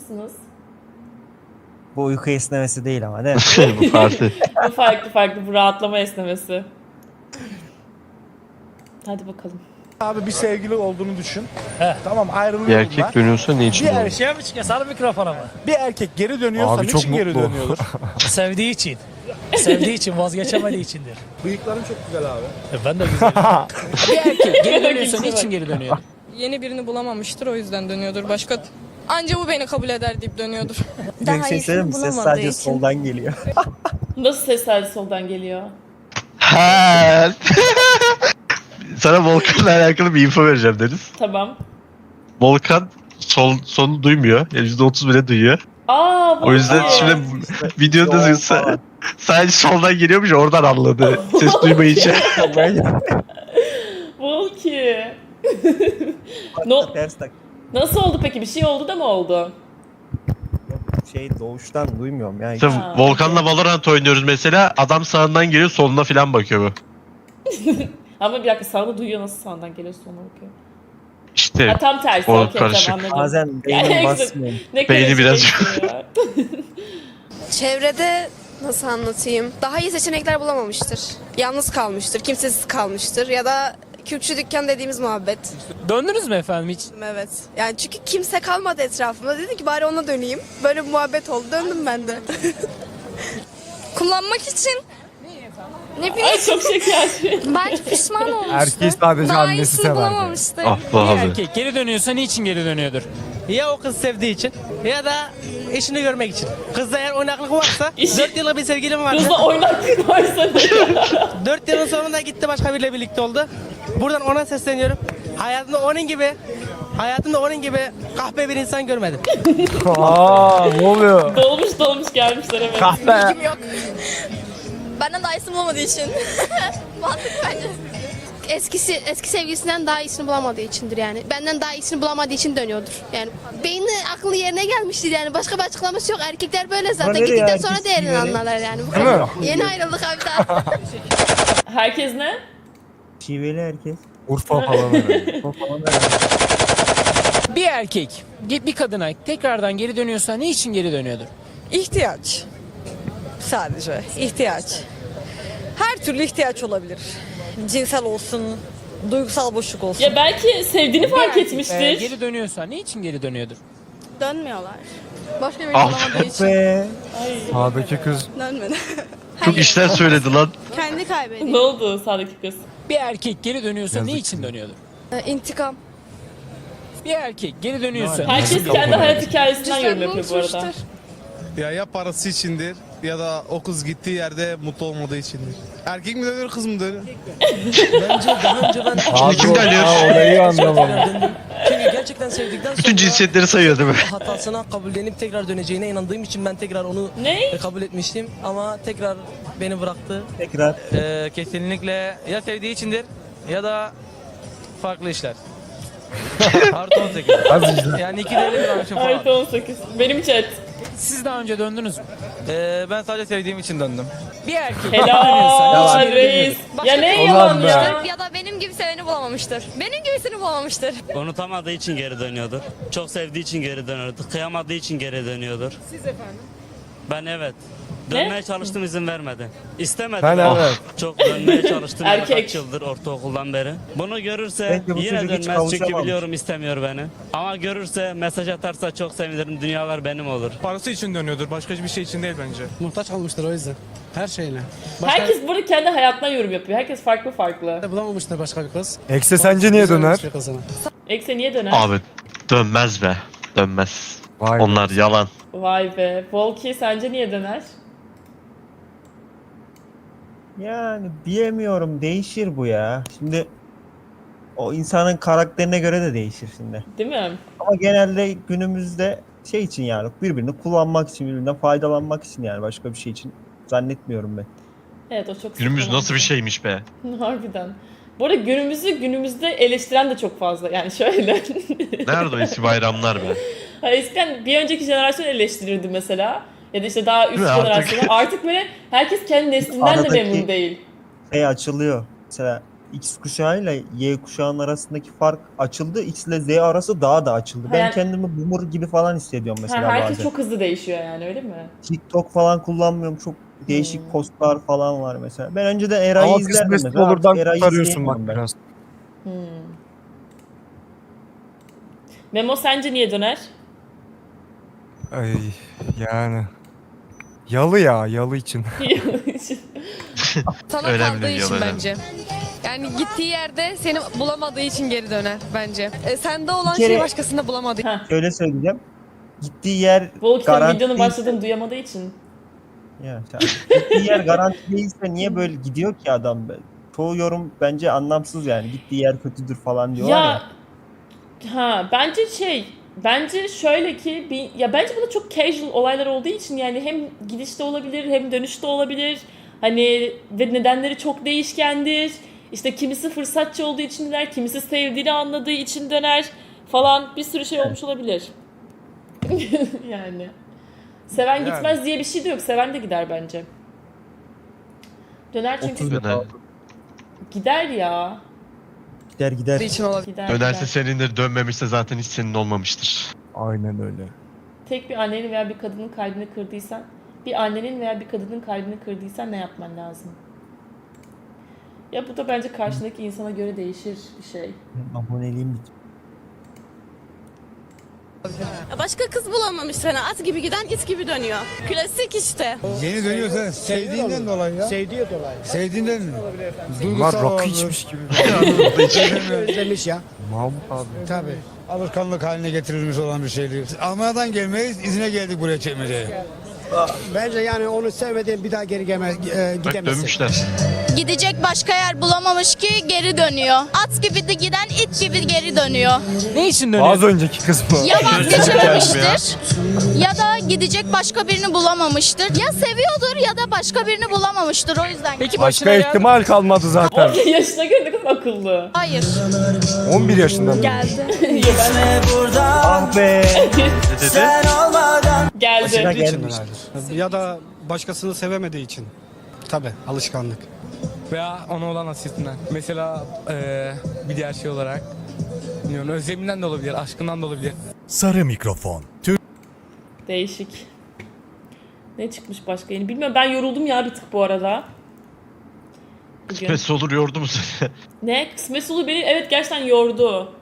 mısınız? Bu uyku esnemesi değil ama değil mi? Bu Fatih. Bu farklı farklı bu rahatlama esnemesi. Hadi bakalım. Abi bir sevgili olduğunu düşün. Tamam Bir ayrılıyorlar. erkek dönüyorsa ne için Bir dönüyor? erkek, Şey mi çıkıyor? Sarı mikrofona mı? bir erkek geri dönüyorsa Abi çok niçin geri mutlu. dönüyordur? Sevdiği için. Sevdiği için vazgeçemediği içindir. Bıyıkların çok güzel abi. E ben de güzel. Bir erkek geri dönüyorsa niçin geri dönüyor? Yeni birini bulamamıştır o yüzden dönüyordur. Başka anca bu beni kabul eder deyip dönüyordur. Şey söyleyeyim mi? Ses sadece soldan geliyor. Nasıl ses sadece soldan geliyor? Ha. Sana Volkan'la alakalı bir info vereceğim Deniz. Tamam. Volkan sol sonu duymuyor. Yani %30 bile duyuyor. Aa bu O yüzden ne? şimdi videoda sa- sadece soldan geliyormuş oradan anladı. Ses duymayınca. Volki. no, Ters tak. Nasıl oldu peki? Bir şey oldu da mı oldu? Şey doğuştan duymuyorum ya. İşte Ha, Volkan'la Valorant oynuyoruz mesela. Adam sağından geliyor soluna falan bakıyor bu. Ama bir dakika sağını duyuyor nasıl sağdan geliyor sonra bakıyor. İşte Ha tam tersi. O Okey karışık. tamam anladım. Bazen Yani beynim basmıyor. Ne Beyni karışık biraz- ya. Çevrede nasıl anlatayım? Daha iyi seçenekler bulamamıştır. Yalnız kalmıştır, kimsesiz kalmıştır ya da Kürkçü dükkan dediğimiz muhabbet. Döndünüz mü efendim hiç? Evet. Yani çünkü kimse kalmadı etrafımda. Dedim ki bari ona döneyim. Böyle bir muhabbet oldu. Döndüm ben de. Kullanmak için ne bileyim Ay çok şeker. belki pişman olmuştur. Erkeği sadece Daha annesi iyisini sever. bulamamıştır. ah be abi. erkek geri dönüyorsa niçin geri dönüyordur? Ya o kız sevdiği için ya da eşini görmek için. Kızda eğer oynaklık varsa İşi- 4 yıllık bir sevgilim vardı. Kızla oynaklık varsa ne? 4 yılın sonunda gitti başka biriyle birlikte oldu. Buradan ona sesleniyorum. Hayatımda onun gibi hayatımda onun gibi kahpe bir insan görmedim. Aa ne oluyor? dolmuş dolmuş gelmişler evet. Kahpe. yok. Benden daha iyisini bulamadığı için. Mantıklı bence. Eskisi eski sevgilisinden daha iyisini bulamadığı içindir yani. Benden daha iyisini bulamadığı için dönüyordur. Yani beyni aklı yerine gelmiştir yani. Başka bir açıklaması yok. Erkekler böyle zaten. nereye Gittikten sonra değerini anlarlar yani. Bu Değil kadar. mi? Yeni ayrıldık abi daha. Herkes ne? Şiveli herkes. Urfa falan öyle. Bir erkek bir kadına tekrardan geri dönüyorsa niçin geri dönüyordur? İhtiyaç. Sadece ihtiyaç. Her türlü ihtiyaç olabilir. Cinsel olsun, duygusal boşluk olsun. Ya belki sevdiğini Bir fark erkek, etmiştir. e, geri dönüyorsa niçin geri dönüyordur? Dönmüyorlar. Başka birini Ah. bulamadığı için Be. Sağdaki kız dönmedi. Çok işler söyledi lan. Kendi kaybediyor. Ne oldu sağdaki kız? Bir erkek geri dönüyorsa Yazık. niçin dönüyordur? İntikam. Bir erkek geri dönüyorsa Herkes kendi hayat hikayesinden yorum yapıyor bu arada. Ya ya parası içindir ya da o kız gittiği yerde mutlu olmadığı içindir. Erkek mi dönüyor kız mı dönüyor? Bence daha önce ben Abi kim o- dönüyor? Aa, orayı anlamadım. Gerçekten sevdikten sonra Bütün cinsiyetleri sayıyor değil mi? hatasına kabullenip tekrar döneceğine inandığım için ben tekrar onu Ne? kabul etmiştim ama tekrar beni bıraktı. Tekrar. Ee, kesinlikle ya sevdiği içindir ya da farklı işler. Artı 18. Az izle. Yani iki deli bir falan. Artı 18. Benim chat. Siz daha önce döndünüz mü? Ee, ben sadece sevdiğim için döndüm. Bir erkek Helal reis. Ya ne yalan be. ya. Ya da benim gibi seveni bulamamıştır. Benim gibisini bulamamıştır. Unutamadığı için geri dönüyordur. Çok sevdiği için geri dönüyordur. Kıyamadığı için geri dönüyordur. Siz efendim? Ben evet. Dönmeye çalıştım izin vermedi. İstemedim. Ben ben. evet. Çok dönmeye çalıştım yani Erkek. kaç yıldır ortaokuldan beri. Bunu görürse Bence bu yine çocuk hiç dönmez çünkü kavuşamamış. biliyorum istemiyor beni. Ama görürse mesaj atarsa çok sevinirim. Dünyalar benim olur. Parası için dönüyordur. Başka bir şey için değil bence. Muhtaç kalmıştır o yüzden. Her şeyle. Herkes burada kendi hayatına yorum yapıyor. Herkes farklı farklı. bulamamıştır başka bir kız. Ekse sence niye döner? Ekse niye döner? Abi dönmez be. Dönmez. Vay be. Onlar yalan. Vay be. Volki sence niye döner? Yani bilemiyorum değişir bu ya. Şimdi o insanın karakterine göre de değişir şimdi. Değil mi? Ama genelde günümüzde şey için yani birbirini kullanmak için, birbirinden faydalanmak için yani başka bir şey için zannetmiyorum ben. Evet o çok Günümüz sıkıntı. nasıl bir şeymiş be. Harbiden. Bu arada günümüzü günümüzde eleştiren de çok fazla. Yani şöyle. Nerede o eski bayramlar be? Ha, eskiden bir önceki jenerasyon eleştirirdi mesela. Ya da işte daha üst Değil mi? Artık- jenerasyonu. Artık böyle herkes kendi neslinden de Aradaki- memnun değil. Şey açılıyor. Mesela X kuşağıyla Y kuşağının arasındaki fark açıldı. X ile Z arası daha da açıldı. Ben Hayal- kendimi boomer gibi falan hissediyorum Ha, mesela herkes bazen. çok hızlı değişiyor yani öyle mi? TikTok falan kullanmıyorum. Çok değişik Hmm. postlar falan var mesela. Ben önceden Eray'ı Ama izlerdim kısmet mesela. olurdan Artık Eray'ı kurtarıyorsun bak izleyemiyorum ben. biraz. Hmm. Memo sence niye döner? Ay yani. Yalı ya yalı için. Sana Önemli kaldığı için önemli. bence. Yani gittiği yerde seni bulamadığı için geri döner bence. E, sende olan Bir kere- şeyi başkasında bulamadığı Şöyle söyleyeceğim. Gittiği yer Volkan garanti videonun başladığını duyamadığı için. Ya, gittiği yer garanti değilse niye böyle gidiyor ki adam? Çoğu yorum bence anlamsız yani. Gittiği yer kötüdür falan diyorlar ya. Ya ha bence şey bence şöyle ki bir ya bence burada çok casual olaylar olduğu için yani hem gidişte olabilir hem dönüşte olabilir. Hani ve nedenleri çok değişkendir. İşte kimisi fırsatçı olduğu için döner, kimisi sevdiğini anladığı için döner falan bir sürü şey olmuş olabilir. yani. Seven Yani. gitmez diye bir şey de yok. Seven de gider bence. Döner çünkü 30 Döner. gider ya. Gider gider. için olabilir. Gider, Dönerse gider. senindir, dönmemişse zaten hiç senin olmamıştır. Aynen öyle. Tek bir annenin veya bir kadının kalbini kırdıysan, bir annenin veya bir kadının kalbini kırdıysan ne yapman lazım? Ya bu da bence karşındaki insana göre değişir bir şey. Aboneliğim bitti. Başka kız bulamamış sana. At gibi giden it gibi dönüyor. Klasik işte. Yeni dönüyorsa sevdiğinden dolayı ya. Sevdiği dolayı. Sevdiğinden mi? Bunlar rakı içmiş gibi. Özlemiş ya. Mahmut abi. Tabii. Alışkanlık haline getirilmiş olan bir şeydir. Almanya'dan gelmeyiz, izine geldik buraya çekmeceye. Bence yani onu sevmediğin bir daha geri gelmez, e, Bak gidemezsin. dönmüşler. Gidecek başka yer bulamamış ki geri dönüyor. At gibi de giden it gibi geri dönüyor. Ne için dönüyor? Az önceki kız bu. Ya vazgeçememiştir ya da gidecek başka birini bulamamıştır. Ya seviyordur ya da başka birini bulamamıştır o yüzden. Peki Başka başına geldi. ihtimal kalmadı zaten. 17 yaşına göre ne kadar akıllı. Hayır. 11 yaşında mı? Geldi. Ah be. Dedi? Geldi. Başına gelmiş. Ya da başkasını sevemediği için. Tabii alışkanlık. Veya ona olan hasretinden. Mesela eee, bir diğer şey olarak bilmiyorum, özleminden de olabilir, aşkından da olabilir. Sarı mikrofon. Değişik. Ne çıkmış başka yeni? Bilmiyorum ben yoruldum ya bir tık bu arada. Bugün. Kısmetse olur yordu mu seni? Ne? Kısmet sulu beni evet gerçekten yordu.